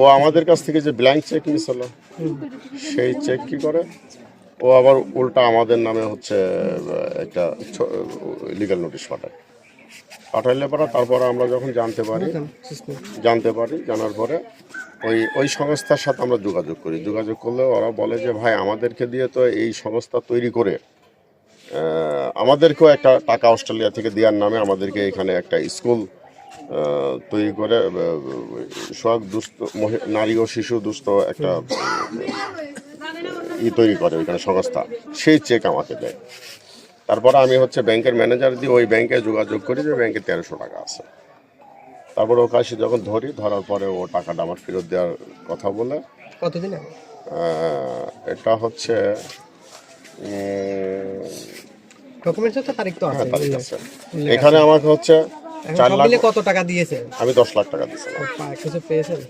ও আমাদের কাছ থেকে যে ব্ল্যাঙ্ক চেক নিয়েছিল, সেই চেক কি করে? ও আবার উল্টা আমাদের নামে হচ্ছে একটা লিগাল নোটিশ পাঠায়। পাঠাইলে পরে তারপরে আমরা যখন জানতে পারি জানতে পারি, জানার পরে ওই ওই সংস্থার সাথে আমরা যোগাযোগ করি। যোগাযোগ করলে ওরা বলে যে, ভাই, আমাদেরকে দিয়ে তো এই সংস্থা তৈরি করে আমাদেরকেও একটা টাকা অস্ট্রেলিয়া থেকে দেওয়ার নামে আমাদেরকে এখানে একটা স্কুল তৈরি করে সব দুস্থ নারী ও শিশু দুস্থ একটা ই তৈরি করে ওইখানে সংস্থা। সেই চেক আমাকে দেয়। তারপরে আমি হচ্ছে ব্যাংকের ম্যানেজার দিয়ে ওই ব্যাংকে যোগাযোগ করি যে ব্যাংকে তেরোশো টাকা আছে। তারপরে ও কাছে যখন ধরি ধরার পরে ও টাকাটা আমার ফেরত দেওয়ার কথা বলে। কতদিন এটা হচ্ছে ডকুমেন্টসের তো তারিখ তো আছে হ্যাঁ, আছে। এখানে আমাকে হচ্ছে চার লাখ কত টাকা দিয়েছে আমি দশ লাখ টাকা দিয়েছিলাম। কিছু পেয়েছেন?